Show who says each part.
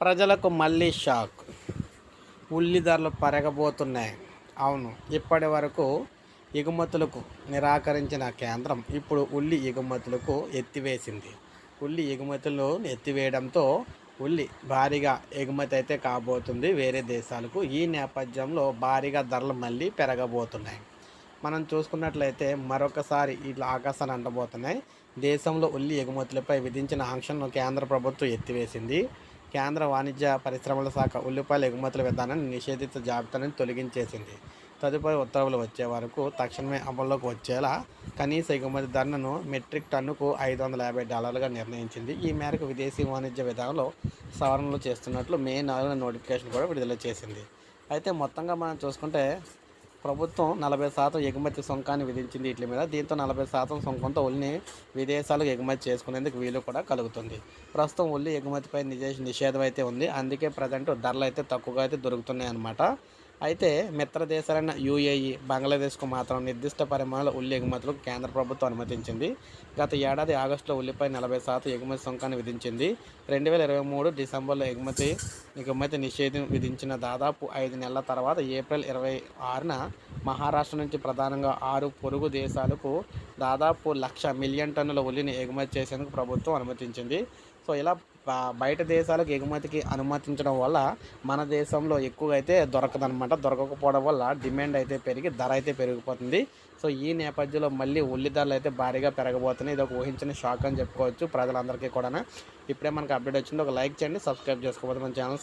Speaker 1: ప్రజలకు మళ్ళీ షాక్. ఉల్లి ధరలు పెరగబోతున్నాయి. అవును ఇప్పటి వరకు ఎగుమతులకు నిరాకరించిన కేంద్రం ఇప్పుడు ఉల్లి ఎగుమతులకు ఎత్తివేసింది. ఉల్లి ఎగుమతులు ఎత్తివేయడంతో ఉల్లి భారీగా ఎగుమతి అయితే కాబోతుంది వేరే దేశాలకు. ఈ నేపథ్యంలో భారీగా ధరలు మళ్ళీ పెరగబోతున్నాయి. మనం చూసుకున్నట్లయితే మరొకసారి ఇట్లా ఆకాశాన్ని అంటబోతున్నాయి. దేశంలో ఉల్లి ఎగుమతులపై విధించిన ఆంక్షలను కేంద్ర ప్రభుత్వం ఎత్తివేసింది. కేంద్ర వాణిజ్య పరిశ్రమల శాఖ ఉల్లిపాయల ఎగుమతుల విధానాన్ని నిషేధిత జాబితాను తొలగించేసింది. తదుపరి ఉత్తర్వులు వచ్చే వరకు తక్షణమే అమల్లోకి వచ్చేలా కనీస ఎగుమతి ధరను మెట్రిక్ టన్నుకు ఐదు వందల యాభై డాలర్లుగా నిర్ణయించింది. ఈ మేరకు విదేశీ వాణిజ్య విధానంలో సవరణలు చేస్తున్నట్లు మే నాలుగున నోటిఫికేషన్ కూడా విడుదల చేసింది. అయితే మొత్తంగా మనం చూసుకుంటే ప్రభుత్వం నలభై శాతం ఎగుమతి సుంకాన్ని విధించింది వీటి మీద. దీంతో నలభై శాతం సుంకంతో ఉల్లిని విదేశాలకు ఎగుమతి చేసుకునేందుకు వీలు కూడా కలుగుతుంది. ప్రస్తుతం ఉల్లి ఎగుమతిపై నిజే నిషేధం అయితే ఉంది. అందుకే ప్రజెంట్ ధరలు అయితే తక్కువగా అయితే దొరుకుతున్నాయి అన్నమాట. అయితే మిత్ర దేశాలైన యూఏఈ బంగ్లాదేశ్కు మాత్రం నిర్దిష్ట పరిమాణాల ఉల్లి ఎగుమతులకు కేంద్ర ప్రభుత్వం అనుమతించింది. గత ఏడాది ఆగస్టులో ఉల్లిపై నలభై శాతం ఎగుమతి సుంకాన్ని విధించింది. రెండు వేల ఇరవై మూడు డిసెంబర్లో ఎగుమతి ఎగుమతి నిషేధం విధించిన దాదాపు ఐదు నెలల తర్వాత ఏప్రిల్ ఇరవై ఆరున మహారాష్ట్ర నుంచి ప్రధానంగా ఆరు పొరుగు దేశాలకు దాదాపు లక్ష మిలియన్ టన్నుల ఉల్లిని ఎగుమతి చేసేందుకు ప్రభుత్వం అనుమతించింది. సో ఇలా బయట దేశాలకు ఎగుమతికి అనుమతించడం వల్ల మన దేశంలో ఎక్కువ అయితే దొరకదనమాట దొరకకపోవడం వల్ల డిమాండ్ అయితే పెరిగి ధర అయితే పెరిగిపోతుంది. సో ఈ నేపథ్యంలో మళ్ళీ ఉల్లి ధరలు అయితే భారీగా పెరగబోతున్నాయి. ఇది ఒక ఊహించిన షాక్ అని చెప్పుకోవచ్చు ప్రజలందరికీ కూడా ఇప్పుడే మనకు అప్డేట్ వచ్చింది. ఒక లైక్ చేయండి సబ్స్క్రైబ్ చేసుకోవద్దు మన ఛానల్